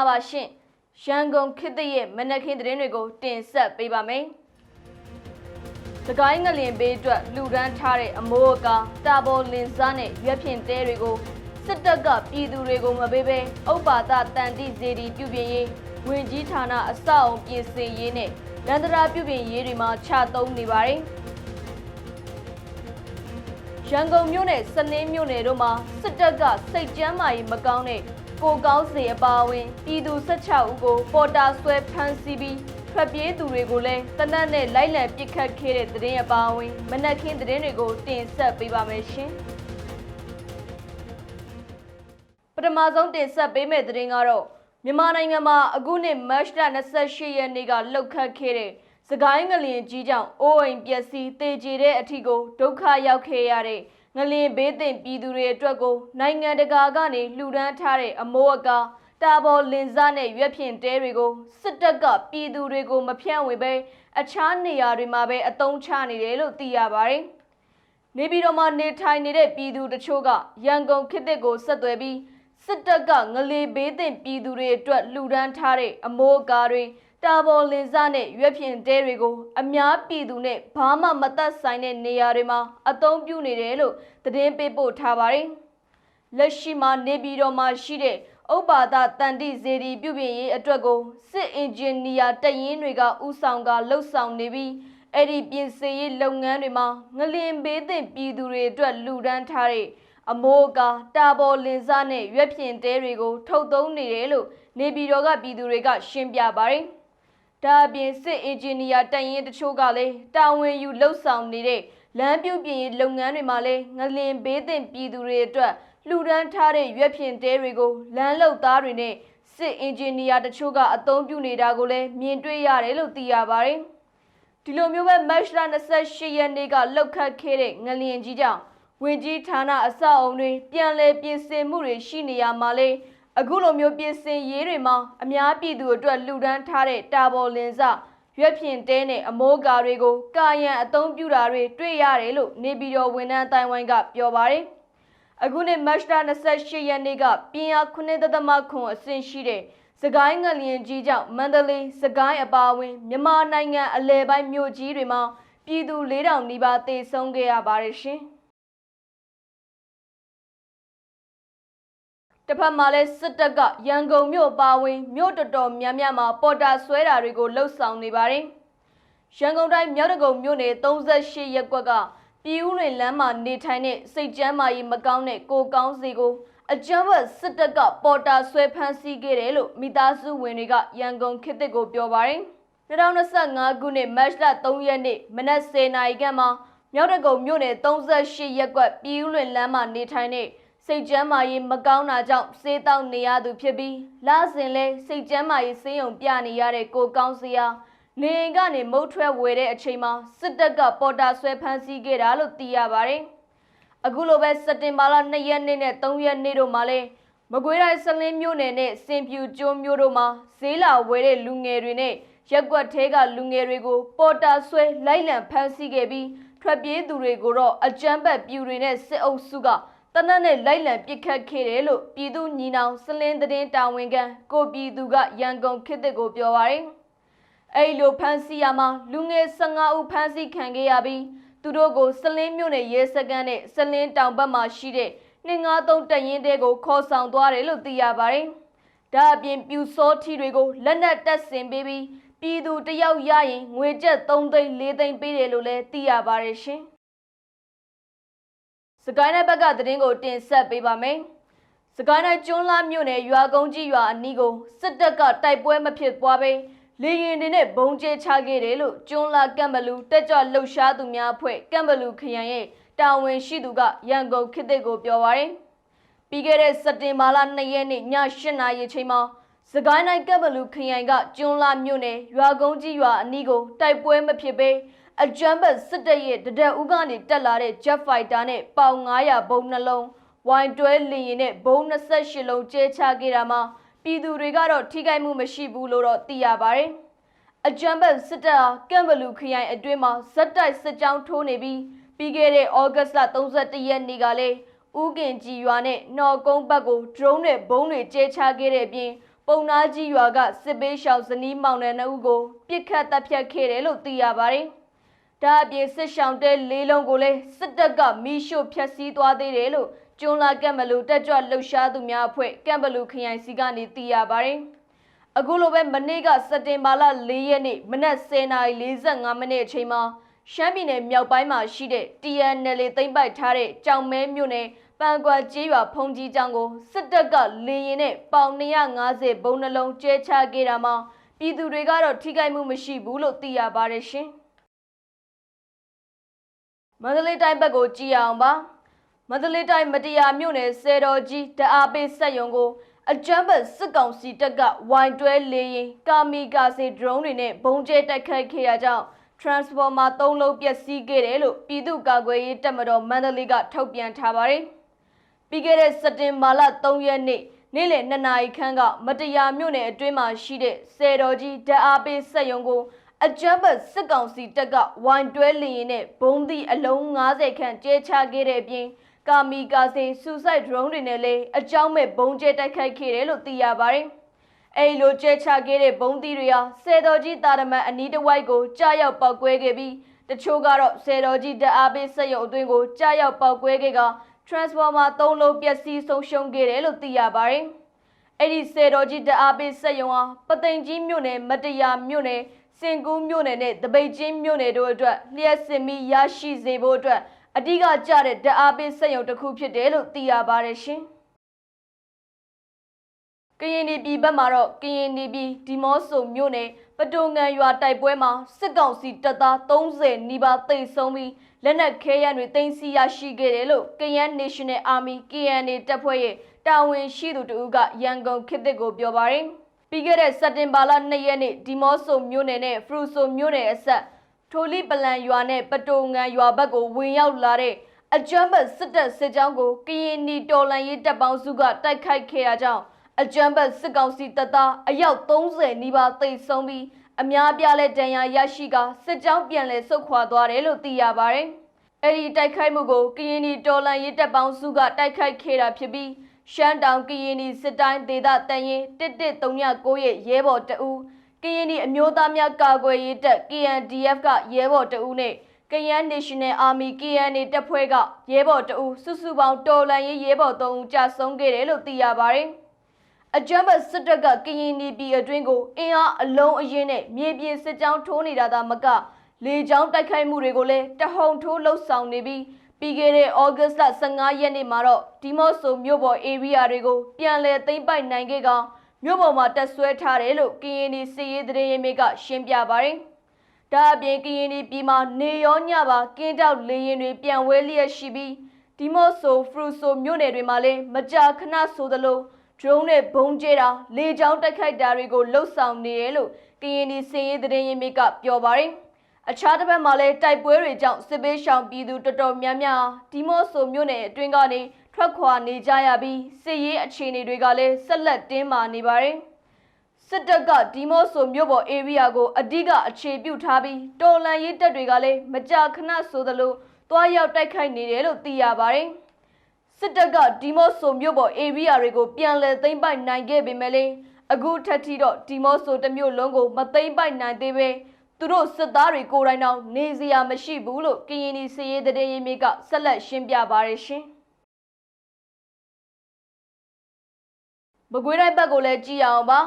္ဂလာပါရှင်ရန်ကုန်ခေတ်သစ်ရဲ့မနက်ခင်းသတင်းတွေကိုတင်ဆက်ပေးပါမယ်။စကိုင်းငလင်ဘေးအတွက်လူဒန်းထားတဲ့အမိုးအကာတာပေါ်လင်စားနဲ့ရွက်ဖြင့်တဲတွေကိုစစ်တပ်ကပြည်သူတွေကိုမပေးဘဲဥပ္ပါဒတန်တိဇေဒီပြုပြင်ရေးဝင်ကြီးဌာနအဆောက်အုံပြင်ဆင်ရေးနဲ့လန္တရာပြုပြင်ရေးတွေမှာခြာသုံးနေပါတယ်။ရန်ကုန်မြို့နယ်စနင်းမြို့နယ်တို့မှာစစ်တပ်ကစိတ်ကြမ်းမာရေးမကောင်းတဲ့ ကိုကောင်းစီအပါအဝင်ပြည်သူ16ဦးကိုပေါ်တာဆွဲဖမ်းဆီးပြီးထွက်ပြေးသူတွေကိုလည်းတနက်နဲ့လိုက်လံပစ်ခတ်ခဲ့တဲ့သတင်းအပါအဝင်မနက်ခင်းသတင်းတွေကိုတင်ဆက်ပေးပါမယ်ရှင်ပထမဆုံးတင်ဆက်ပေးမယ့်သတင်းကတော့မြန်မာနိုင်ငံမှာအခုနှစ်မတ်လ28ရက်နေ့ကလှုပ်ခတ်ခဲ့တဲ့စကိုင်းငလျင်ကြီးကြောင့်အိုးအိမ်ပျက်စီးတေကျေတဲ့အထီကိုဒုက္ခရောက်ခဲ့ရတဲ့ ငလျင်ဘေးသင့်ပြည်သူတွေအတွက်ကိုနိုင်ငံတကာကနေလှူဒန်းထားတဲ့အမိုးအကာတာဘော်လင်စားနဲ့ရွက်ဖြင့်တဲတွေကိုစစ်တပ်ကပြည်သူတွေကိုမဖြန့်ဝေပဲအခြားနေရာတွေမှာပဲအသုံးချနေတယ်လို့သိရပါတယ်။နေပြည်တော်မှာနေထိုင်နေတဲ့ပြည်သူတချို့ကရန်ကုန်ခေတ်သစ်ကိုဆက်သွယ်ပြီးစစ်တပ်ကငလေဘေးသင့်ပြည်သူတွေအတွက်လှူဒန်းထားတဲ့အမိုးအကာတွေ တာဘော်လင်စားနဲ့ရွက်ဖြင့်တဲတွေကိုအများပြည်သူနဲ့ဘာမှမသက်ဆိုင်တဲ့နေရာတွေမှာအသုံးပြုနေတယ်လို့သတင်းပေးပို့ထားပါတယ်။လက်ရှိမှာနေပြည်တော်မှာရှိတဲ့ဥပ္ပါဒတန်တိဇေဒီပြုပြင်ရေးအတွက်ကိုစစ်အင်ဂျင်နီယာတပ်ရင်းတွေကဥဆောင်ကလှုပ်ဆောင်နေပြီးအဲ့ဒီပြင်ဆင်ရေးလုပ်ငန်းတွေမှာငလင်ဘေးသင့်ပြည်သူတွေအတွက်လှူဒန်းထားတဲ့အမိုးအကာတာဘော်လင်စားနဲ့ရွက်ဖြင့်တဲတွေကို ထုတ်သုံးနေတယ်လို့နေပြည်တော်ကပြည်သူတွေကရှင်းပြပါတယ်။ ဒါအပြင်စစ်အင်ဂျင်နီယာတပ်ရင်းတချို့ကလည်းတာဝန်ယူလှုပ်ဆောင်နေတဲ့လမ်းပြုပြင်ရေးလုပ်ငန်းတွေမှာလည်းငလင်ဘေးသင့်ပြည်သူတွေအတွက်လှူဒန်းထားတဲ့ရွက်ဖြင့်တဲတွေကိုလမ်းလုံသားတွေနဲ့စစ်အင်ဂျင်နီယာတချို့ကအသုံးပြုနေတာကိုလည်းမြင်တွေ့ရတယ်လို့သိရပါတယ်။ဒီလိုမျိုးပဲမတ်လ28ရက်နေ့ကလှုပ်ခတ်ခဲ့တဲ့ငလျင်ကြီးကြောင့်ဝင်ကြီးဌာနအဆောက်အုံတွေပြန်လည်ပြင်ဆင်မှုတွေရှိနေရမှာလေ အခုလိုမျိုးပြင်ဆင်ရေးတွေမှာအများပြည်သူအတွက်လှူဒန်းထားတဲ့တာဘော်လင်စရွက်ဖြင့်တဲနဲ့အမိုးကာတွေကိုကာယံအသုံးပြုတာတွေတွေ့ရတယ်လို့နေပြည်တော်ဝန်ထမ်းအတိုင်းဝိုင်းကပြောပါတယ်။အခုနှစ်မတ်လ28ရက်နေ့ကပြင်းအား9.9အဆင့်ရှိတဲ့စကိုင်းငလျင်ကြီးကြောင့်မန္တလေးစကိုင်းအပါအဝင်မြန်မာနိုင်ငံအလဲပိုင်းမြို့ကြီးတွေမှာပြည်သူ4000နီးပါးသေဆုံးခဲ့ရပါတယ်ရှင်။ တစ်ဖက်မှာလဲစစ်တပ်ကရန်ကုန်မြို့ပါဝင်မြို့တော်တော်များများမှာပေါ်တာဆွဲတာတွေကိုလှုပ်ဆောင်နေပါတယ်။ရန်ကုန်တိုင်းမြောက်တကုံမြို့နယ်38ရပ်ကွက်ကပြည်ဦးလွင်လမ်းမှာနေထိုင်တဲ့စိတ်ကြမ်းမာရေးမကောင်းတဲ့ကိုကောင်းစီကိုအကြမ်းဖက်စစ်တပ်ကပေါ်တာဆွဲဖမ်းဆီးခဲ့တယ်လို့မိသားစုဝင်တွေကရန်ကုန်ခေတ်သစ်ကိုပြောပါတယ်။2025ခုနှစ်မတ်လ3ရက်နေ့မနက်10:00နာရီခန့်မှာမြောက်တကုံမြို့နယ်38ရပ်ကွက်ပြည်ဦးလွင်လမ်းမှာနေထိုင်တဲ့ စိတ်ကြမ်းမာရေးမကောင်းတာကြောင့်စေးတောက်နေရသူဖြစ်ပြီးလစဉ်လဲစိတ်ကြမ်းမာရေးဆေးရုံပြနေရတဲ့ကိုကောင်းစရာနေအိမ်ကနေမုတ်ထွက်ဝယ်တဲ့အချိန်မှာစစ်တပ်ကပေါ်တာဆွဲဖမ်းဆီးခဲ့တာလို့သိရပါတယ်။အခုလိုပဲစက်တင်ဘာလ2ရက်နေ့နဲ့3ရက်နေ့တို့မှာလဲမကွေးတိုင်းစလင်းမြို့နယ်နဲ့စင်ပြူကျွန်းမြို့တို့မှာဈေးလာဝယ်တဲ့လူငယ်တွေနဲ့ရက်ကွက်ထဲကလူငယ်တွေကိုပေါ်တာဆွဲလိုက်လံဖမ်းဆီးခဲ့ပြီးထွက်ပြေးသူတွေကိုတော့အကြမ်းဖက်ပြူတွေနဲ့စစ်အုပ်စုက တနက်နဲ့လိုက်လံပစ်ခတ်ခဲ့တယ်လို့ပြည်သူညီနောင်စလင်းသတင်းတာဝန်ခံကိုပြည်သူကရန်ကုန်ခေတ်သစ်ကိုပြောပါရယ်အဲ့လိုဖမ်းဆီးရမှာလူငယ်15ဦးဖမ်းဆီးခံခဲ့ရပြီးသူတို့ကိုစလင်းမြို့နယ်ရဲစခန်းနဲ့စလင်းတောင်ဘက်မှာရှိတဲ့253တရင်တဲကိုခေါ်ဆောင်သွားတယ်လို့သိရပါတယ်။ဒါအပြင်ပြူစောထီတွေကိုလက်နက်တပ်ဆင်ပေးပြီးပြည်သူတယောက်ရရင်ငွေကျပ်3သိန်း4သိန်းပေးတယ်လို့လည်းသိရပါတယ်ရှင်။ စကိုင်းနယ်ဘက်ကသတင်းကိုတင်ဆက်ပေးပါမယ်။စကိုင်းနယ်ကျွန်းလာမြို့နယ်ရွာကုန်းကြီးရွာအနီးကိုစစ်တပ်ကတိုက်ပွဲမဖြစ်ပွားဘဲလေရင်တွေနဲ့ဘုံကျဲချခဲ့တယ်လို့ကျွန်းလာကမ်ဘလူတက်ကြွလှုပ်ရှားသူများအဖွဲ့ကမ်ဘလူခရိုင်ရဲ့တာဝန်ရှိသူကရန်ကုန်ခေတ်သစ်ကိုပြောပါရယ်။ပြီးခဲ့တဲ့စက်တင်ဘာလ2ရက်နေ့ည8နာရီချိန်မှာစကိုင်းတိုင်းကပ်ဘလူခရိုင်ကကျွန်းလာမြို့နယ်ရွာကုန်းကြီးရွာအနီးကိုတိုက်ပွဲမဖြစ်ဘဲအကြမ်းဖက်စစ်တပ်ရဲ့တဒက်ဦးကနေတက်လာတဲ့ Jet Fighter နဲ့ပေါင်900ဘုံနှလုံးဝိုင်တွဲလင်ရင်နဲ့ဘုံ28လုံးကျဲချခဲ့တာမှာပြည်သူတွေကတော့ထိခိုက်မှုမရှိဘူးလို့တော့သိရပါတယ်။အကြမ်းဖက်စစ်တပ်ဟာကမ်ဘလူခရိုင်အတွင်းမှာဇက်တိုက်စစ်ကြောင်းထိုးနေပြီးပြီးခဲ့တဲ့ဩဂတ်စ်လ31ရက်နေ့ကလည်းဦးကင်ကြည်ရွာနဲ့နော်ကုန်းဘက်ကို drone နဲ့ဘုံတွေကျဲချခဲ့တဲ့အပြင်ပုံနာကြီးရွာကစစ်ပေးရှောင်ဇနီးမောင်နှံနှစ်ဦးကိုပြစ်ခတ်တပ်ဖြတ်ခဲ့တယ်လို့သိရပါတယ်။ ဒါအပြင်စစ်ရှောင်တဲ့လေးလုံးကိုလည်းစစ်တပ်ကမီးရှို့ဖျက်ဆီးသွားသေးတယ်လို့ကျွန်းလာကံဘလူတက်ကြွလှုပ်ရှားသူများအဖွဲ့ကံဘလူခရိုင်စီကနေသိရပါတယ်။အခုလိုပဲမနေ့ကစက်တင်ဘာလ၄ရက်နေ့မနက်10:45မိနစ်အချိန်မှာရှမ်းပြည်နယ်မြောက်ပိုင်းမှာရှိတဲ့ TNL သိမ့်ပိုက်ထားတဲ့ကြောင်မဲမြို့နယ်ပန်ကွာကျေးရွာဖုန်ကြီးကျောင်းကိုစစ်တပ်ကလေရင်နဲ့ပေါင်250ဘုံနှလုံးကျဲချခဲ့တာမှာပြည်သူတွေကတော့ထိခိုက်မှုမရှိဘူးလို့သိရပါတယ်ရှင်။ မန္တလေးတိုင်းဘက်ကိုကြည့်အောင်ပါ။မန္တလေးတိုင်းမတရားမြို့နယ်စေတော်ကြီးတအားပေးဆက်ယုံကိုအကြမ်းဖက်စစ်ကောင်စီတပ်ကဝိုင်တွဲလေရင်ကာမီကာစီဒရုန်းတွေနဲ့ဘုံကျဲတိုက်ခိုက်ခဲ့ရကြောင်း transformer ၃လုံးပျက်စီးခဲ့တယ်လို့ပြည်သူ့ကာကွယ်ရေးတပ်မတော်မန္တလေးကထုတ်ပြန်ထားပါတယ်။ပြီးခဲ့တဲ့စက်တင်ဘာလ3ရက်နေ့နေ့လယ်2နာရီခန့်ကမတရားမြို့နယ်အတွင်းမှာရှိတဲ့စေတော်ကြီးဓာတ်အားပေးစက်ရုံကို အကြမ်းဖက်စစ်ကောင်စီတပ်ကဝိုင်တွဲလျင်နဲ့ဘုံသီးအလုံး90ခန့်ကျဲချခဲ့တဲ့အပြင်ကာမီကာစီဆူဆိုက်ဒရုန်းတွေနဲ့လည်းအကြောင်းမဲ့ဘုံကျဲတိုက်ခိုက်ခဲ့တယ်လို့သိရပါတယ်။အဲဒီလိုကျဲချခဲ့တဲ့ဘုံသီးတွေဟာစေတော်ကြီးတာရမန်အနီးတစ်ဝိုက်ကိုကြားရောက်ပောက်ကွဲခဲ့ပြီးတချို့ကတော့စေတော်ကြီးဓာတ်အားပေးစက်ရုံအတွင်းကိုကြားရောက်ပောက်ကွဲခဲ့က transformer ၃လုံးပျက်စီးဆုံးရှုံးခဲ့တယ်လို့သိရပါတယ်။အဲ့ဒီစေတော်ကြီးဓာတ်အားပေးစက်ရုံဟာပသိမ်ကြီးမြို့နယ်မတရားမြို့နယ် စင်ကူးမြို့နယ်နဲ့တပိတ်ချင်းမြို့နယ်တို့အတွက်လျှက်စင်မီရရှိစေဖို့အတွက်အဓိကကျတဲ့ဓာတ်အားပေးစက်ရုံတစ်ခုဖြစ်တယ်လို့သိရပါတယ်ရှင်။ကရင်ပြည်ဘက်မှာတော့ကရင်ပြည်ဒီမော့ဆိုမြို့နယ်ပတုံငံရွာတိုက်ပွဲမှာစစ်ကောင်စီတပ်သား30နီးပါးသိမ်းဆုံးပြီးလက်နက်ခဲယမ်းတွေသိမ်းဆည်းရရှိခဲ့တယ်လို့ KN National Army KNA တပ်ဖွဲ့ရဲ့တာဝန်ရှိသူတဦးကရန်ကုန်ခေတ်သစ်ကိုပြောပါတယ်။ ပြီးခဲ့တဲ့စက်တင်ဘာလ2ရက်နေ့ဒီမော့ဆိုမြို့နယ်နဲ့ဖရူဆိုမြို့နယ်အဆက်ထိုလီပလန်ရွာနဲ့ပတုံငံရွာဘက်ကိုဝင်ရောက်လာတဲ့အကြမ်းဖက်စစ်တပ်စစ်ကြောင်းကိုကရင်နီတော်လှန်ရေးတပ်ပေါင်းစုကတိုက်ခိုက်ခဲ့တာကြောင့်အကြမ်းဖက်စစ်ကောင်စီတပ်သားအယောက်30နီးပါးသိမ်းဆုံးပြီးအများပြားလဲဒဏ်ရာရရှိကစစ်ကြောင်းပြန်လည်ဆုတ်ခွာသွားတယ်လို့သိရပါတယ်။အဲ့ဒီတိုက်ခိုက်မှုကိုကရင်နီတော်လှန်ရေးတပ်ပေါင်းစုကတိုက်ခိုက်ခဲ့တာဖြစ်ပြီး ရှမ်းတောင်ကရင်နီစစ်တိုင်းဒေသတန်ရင်1139ရဲ့ရဲဘော်တအူးကရင်နီအမျိုးသားများကာကွယ်ရေးတပ် KNDF ကရဲဘော်တအူးနဲ့ကယန်း National Army KNA တပ်ဖွဲ့ကရဲဘော်တအူးစုစုပေါင်းတော်လှန်ရေးရဲဘော်3ဦးကြာဆုံးခဲ့တယ်လို့သိရပါတယ်။အကြမ်းဖက်စစ်တပ်ကကရင်နီပြည်အတွင်းကိုအင်အားအလုံးအရင်နဲ့မြေပြင်စစ်ကြောင်းထိုးနေတာသာမကလေကြောင်းတိုက်ခိုက်မှုတွေကိုလည်းတဟုန်ထိုးလှုပ်ဆောင်နေပြီး ပြီးခဲ့တဲ့ဩဂတ်လ15ရက်နေ့မှာတော့ဒီမော့ဆိုမြို့ပေါ် area တွေကိုပြန်လည်သိမ်းပိုက်နိုင်ခဲ့ကောင်မြို့ပေါ်မှာတက်ဆွဲထားတယ်လို့ကရင်နီစီရေးသတင်းရင်းမြစ်ကရှင်းပြပါတယ်။ဒါအပြင်ကရင်နီပြည်မှာနေရောညပါကင်းတောက်လေရင်တွေပြန်ဝဲလျက်ရှိပြီးဒီမော့ဆိုဖရူဆိုမြို့နယ်တွေမှာလည်းမကြာခဏဆိုသလို drone နဲ့ဘုံကျဲတာလေကြောင်းတိုက်ခိုက်တာတွေကိုလှုပ်ဆောင်နေတယ်လို့ကရင်ဒီစင်ရေးသတင်းရင်းမြစ်ကပြောပါတယ်။ အခြားတစ်ဖက်မှာလည်းတိုက်ပွဲတွေကြောင့်စစ်ပေးရှောင်ပြည်သူတော်တော်များများဒီမော့ဆိုမြို့နယ်အတွင်းကနေထွက်ခွာနေကြရပြီးစစ်ရေးအခြေအနေတွေကလည်းဆက်လက်တင်းမာနေပါတယ်။စစ်တပ်ကဒီမော့ဆိုမြို့ပေါ် area ကိုအဓိကအခြေပြုထားပြီးတော်လန်ရေးတပ်တွေကလည်းမကြာခဏဆိုသလိုတွားရောက်တိုက်ခိုက်နေတယ်လို့သိရပါတယ်။စစ်တပ်ကဒီမော့ဆိုမြို့ပေါ် area တွေကိုပြန်လည်သိမ်းပိုက်နိုင်ခဲ့ပေမဲ့လည်းအခုထက်ထိတော့ဒီမော့ဆိုတစ်မြို့လုံးကိုမသိမ်းပိုက်နိုင်သေးပဲ သူတို့စစ်သားတွေကိုယ်တိုင်တော့နေစရာမရှိဘူးလို့ကရင်နီစည်ရေးတရေမြေကဆက်လက်ရှင်းပြပါရရှင်မကွေးတိုင်းဘက်ကိုလည်းကြည့်အောင်ပါ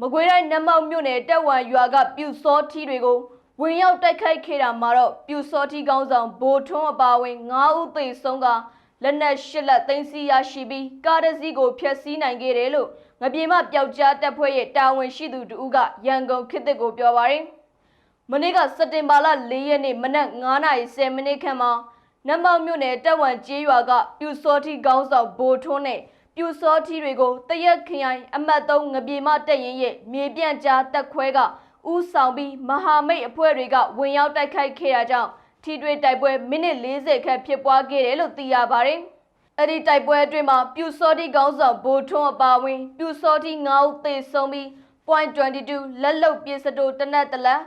မကွေးတိုင်းနမောက်မြို့နယ်တက်ဝံရွာကပြူစောထီတွေကိုဝင်ရောက်တိုက်ခိုက်ခဲ့တာမှာတော့ပြူစောထီကောင်းဆောင်ဘိုထွန်းအပါဝင်9ဦးသေဆုံးကလက်နက်ရှစ်လက်သိမ်းဆည်းရရှိပြီးကားတစ်စီးကိုဖျက်ဆီးနိုင်ခဲ့တယ်လို့ငပြေမပျောက်ကြားတပ်ဖွဲ့ရဲ့တာဝန်ရှိသူတို့ကရန်ကုန်ခေတ်သစ်ကိုပြောပါရယ် မနေ့ကစက်တင်ဘာလ၄ရက်နေ့မနက်9:10မိနစ်ခန့်မှာနမောက်မြို့နယ်တက်ဝံကျေးရွာကပြူစောထီကောင်းဆောင်ဘိုထွန်းနဲ့ပြူစောထီတွေကိုတရက်ခရိုင်အမတ်3ငပြေမတက်ရင်ရဲ့မြေပြန့်ကြားတက်ခွဲကဥဆောင်ပြီးမဟာမိတ်အဖွဲ့တွေကဝင်ရောက်တိုက်ခိုက်ခဲ့တာကြောင့်ထိတွေ့တိုက်ပွဲမိနစ်40ခန့်ဖြစ်ပွားခဲ့တယ်လို့သိရပါတယ်။အဲ့ဒီတိုက်ပွဲအတွင်းမှာပြူစောတိကောင်းဆောင်ဘိုထွန်းအပါဝင်ပြူစောတိ9ဦးသေဆုံးပြီး .22 လက်လုတ်ပြစ်စတိုတနက်တလက်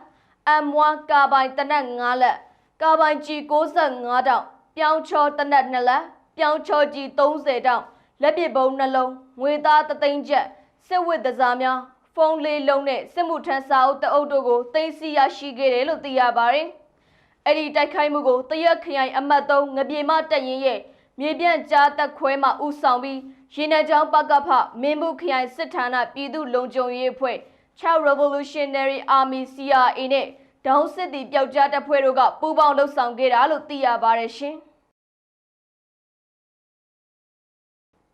M1 ကာပိုင်တနက်9လက်ကာပိုင်ကြီး65တောင်ပြောင်းချောတနက်2လက်ပြောင်းချောကြီး30တောင်လက်ပစ်ဘုံနှလုံးငွေသား3သိန်းချက်စစ်ဝစ်တစားများဖုန်းလေးလုံးနဲ့စစ်မှုထမ်းစာအုပ်တအုပ်တို့ကိုတင်စီရရှိခဲ့တယ်လို့သိရပါတယ်။အဲ့ဒီတိုက်ခိုက်မှုကိုတရက်ခရိုင်အမှတ်3ငပြေမတက်ရင်ရဲ့မြေပြန့်ကြားတက်ခွဲမှဥဆောင်ပြီးရေနံချောင်းပကဖမင်းဘူးခရိုင်စစ်ဌာနပြည်သူ့လုံခြုံရေးအဖွဲ့ 6 Revolutionary Army CRA နဲ့ဒေါင်းစစ်တီပျောက်ကြားတပ်ဖွဲ့တို့ကပူးပေါင်းလှုပ်ဆောင်ခဲ့တာလို့သိရပါတယ်ရှင်။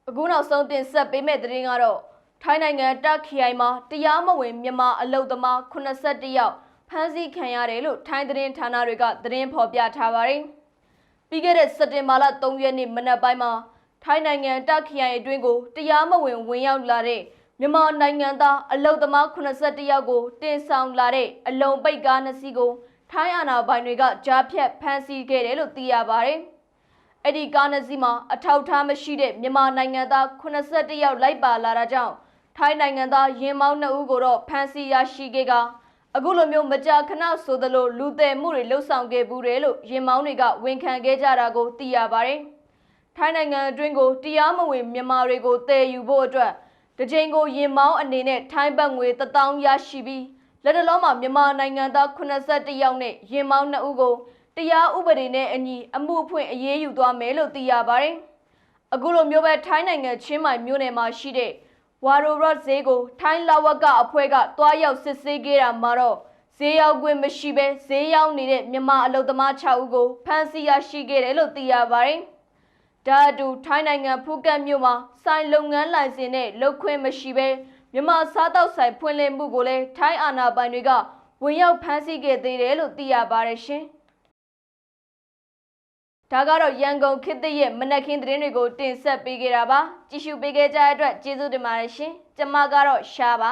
အခုနောက်ဆုံးတင်ဆက်ပေးမယ့်သတင်းကတော့ထိုင်းနိုင်ငံတက်ခရိုင်မှာတရားမဝင်မြန်မာအလုတ်သမား81ယောက်ဖမ်းဆီးခံရတယ်လို့ထိုင်းသတင်းဌာနတွေကသတင်းဖော်ပြထားပါတယ်။ပြီးခဲ့တဲ့စက်တင်ဘာလ3ရက်နေ့မနက်ပိုင်းမှာထိုင်းနိုင်ငံတက်ခရိုင်အတွင်းကိုတရားမဝင်ဝင်ရောက်လာတဲ့ မြန်မာနိုင်ငံသားအလုတ်သမား81ယောက်ကိုတင်ဆောင်လာတဲ့အလုံပိတ်ကားနှစ်စီးကိုထိုင်းအာဏာပိုင်တွေကကြားဖြတ်ဖမ်းဆီးခဲ့တယ်လို့သိရပါတယ်။အဲ့ဒီကားနှစ်စီးမှာအထောက်အထားမရှိတဲ့မြန်မာနိုင်ငံသား81ယောက်လိုက်ပါလာတာကြောင့်ထိုင်းနိုင်ငံသားရင်မောင်းနှစ်ဦးကိုတော့ဖမ်းဆီးရရှိခဲ့ကအခုလိုမျိုးမကြာခဏဆိုသလိုလူသည်မှုတွေလှုပ်ဆောင်ခဲ့ဘူးတယ်လို့ရင်မောင်းတွေကဝန်ခံခဲ့ကြတာကိုသိရပါတယ်။ထိုင်းနိုင်ငံအတွင်းကိုတရားမဝင်မြန်မာတွေကိုတည်ယူဖို့အတွက် တစ်ချိန်ကိုရင်မောင်းအနေနဲ့ထိုင်းဘတ်ငွေ1000ရရှိပြီးလက်တလုံးမှာမြန်မာနိုင်ငံသား81ယောက်နဲ့ရင်မောင်း2ဦးကိုတရားဥပဒေနဲ့အညီအမှုအဖွင့်အရေးယူသွားမယ်လို့သိရပါတယ်။အခုလိုမျိုးပဲထိုင်းနိုင်ငံချင်းမိုင်မြို့နယ်မှာရှိတဲ့ဝါရိုရော့ဈေးကိုထိုင်းလာဝကအဖွဲ့ကတွားရောက်စစ်ဆေးခဲ့တာမှာတော့ဈေးရောက်ခွင့်မရှိဘဲဈေးရောက်နေတဲ့မြန်မာအလုပ်သမား6ဦးကိုဖမ်းဆီးရရှိခဲ့တယ်လို့သိရပါတယ်။ ဒါအတူထိုင်းနိုင်ငံဖူးကတ်မြို့မှာစိုင်လုပ်ငန်းလိုင်စင်နဲ့လုပ်ခွင့်မရှိဘဲမြန်မာစားတောက်ဆိုင်ဖွင့်လှစ်မှုကိုလည်းထိုင်းအာဏာပိုင်တွေကဝင်ရောက်ဖမ်းဆီးခဲ့သေးတယ်လို့သိရပါတယ်ရှင်။ဒါကတော့ရန်ကုန်ခေတ်သစ်ရဲ့မနက်ခင်းသတင်းတွေကိုတင်ဆက်ပေးခဲ့တာပါကြည့်ရှုပေးခဲ့ကြတဲ့အတွက်ကျေးဇူးတင်ပါတယ်ရှင်ကျမကတော့ရှားပါ